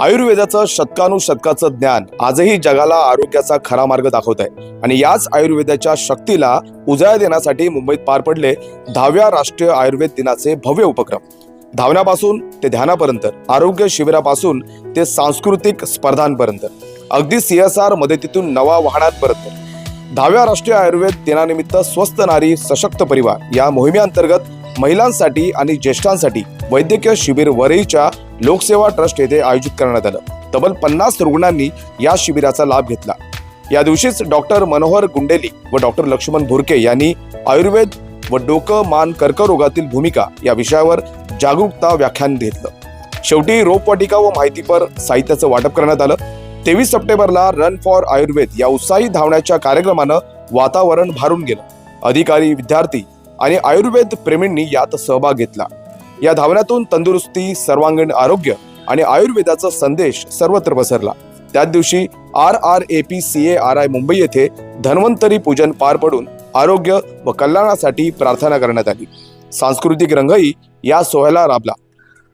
आयुर्वेदाचं शतकानुशतकाचं ज्ञान आजही जगाला आरोग्याचा खरा मार्ग दाखवत आहे. आणि याच आयुर्वेदाच्या शक्तीला उजाळा देण्यासाठी मुंबईत पार पडले दहाव्या राष्ट्रीय आयुर्वेद दिनाचे भव्य उपक्रम. धावण्यापासून ते ध्यानापर्यंत आरोग्य शिबिरापासून ते सांस्कृतिक स्पर्धांपर्यंत अगदी सी एस आर मदतीतून नवा वाहनांपर्यंत. दहाव्या राष्ट्रीय आयुर्वेद दिनानिमित्त स्वस्त नारी सशक्त परिवार या मोहिमेअंतर्गत महिलांसाठी आणि ज्येष्ठांसाठी वैद्यकीय शिबिर वरईच्या लोकसेवा ट्रस्ट येथे आयोजित करण्यात आलं. तब्बल पन्नास रुग्णांनी या शिबिराचा लाभ घेतला. या दिवशीच डॉक्टर मनोहर गुंडेली व डॉक्टर लक्ष्मण भुरके यांनी आयुर्वेद व डोकं मान कर्करोगातील भूमिका या विषयावर जागरूकता व्याख्यान घेतलं. शेवटी रोपवाटिका व माहितीपर साहित्याचं वाटप करण्यात आलं. तेवीस सप्टेंबरला रन फॉर आयुर्वेद या उत्साही धावण्याच्या कार्यक्रमानं वातावरण भारून गेलं. अधिकारी विद्यार्थी आणि आयुर्वेद प्रेमींनी यात सहभाग घेतला. या धावण्यातून तंदुरुस्ती सर्वांगीण आरोग्य आणि आयुर्वेदाचा संदेश सर्वत्र पसरला. त्याच दिवशी R R A P C A R I Mumbai येथे धन्वंतरी पूजन पार पडून आरोग्य व कल्याणासाठी प्रार्थना करण्यात आली. सांस्कृतिक रंगही या सोहळ्याला राबला.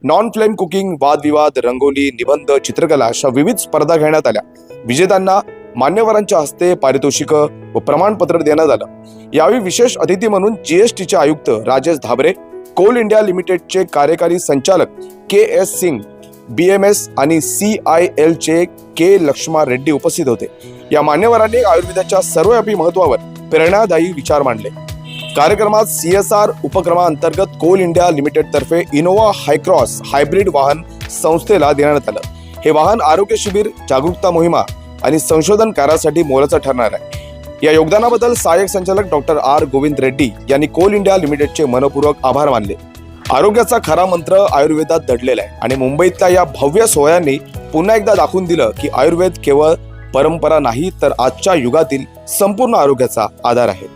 नॉन फ्लेम कुकिंग वादविवाद रंगोली निबंध चित्रकला अशा विविध स्पर्धा घेण्यात आल्या. विजेत्यांना मान्यवरांच्या हस्ते पारितोषिक व प्रमाणपत्र देण्यात आलं. यावेळी विशेष अतिथी म्हणून जीएसटीचे आयुक्त राजेश धाबरे कोल इंडिया लिमिटेडचे कार्यकारी संचालक K S Singh B M S आणि सी आय एलचे के लक्ष्मा रेड्डी उपस्थित होते. या मान्यवरांनी आयुर्वेदाच्या सर्वव्यापी महत्वावर प्रेरणादायी विचार मांडले. कार्यक्रमात सी एस आर उपक्रमाअंतर्गत कोल इंडिया लिमिटेडतर्फे इनोवा हायक्रॉस हायब्रिड वाहन संस्थेला देण्यात आलं. हे वाहन आरोग्य शिबिर जागरूकता मोहिमा आणि संशोधन कार्यासाठी मोलाचं ठरणार आहे. या योगदानाबद्दल सहाय्यक संचालक डॉक्टर आर गोविंद रेड्डी यांनी कोल इंडिया लिमिटेडचे मनपूर्वक आभार मानले. आरोग्याचा खरा मंत्र आयुर्वेदात दडलेला आहे आणि मुंबईतल्या या भव्य सोहळ्यांनी पुन्हा एकदा दाखवून दिलं की आयुर्वेद केवळ परंपरा नाही तर आजच्या युगातील संपूर्ण आरोग्याचा आधार आहे.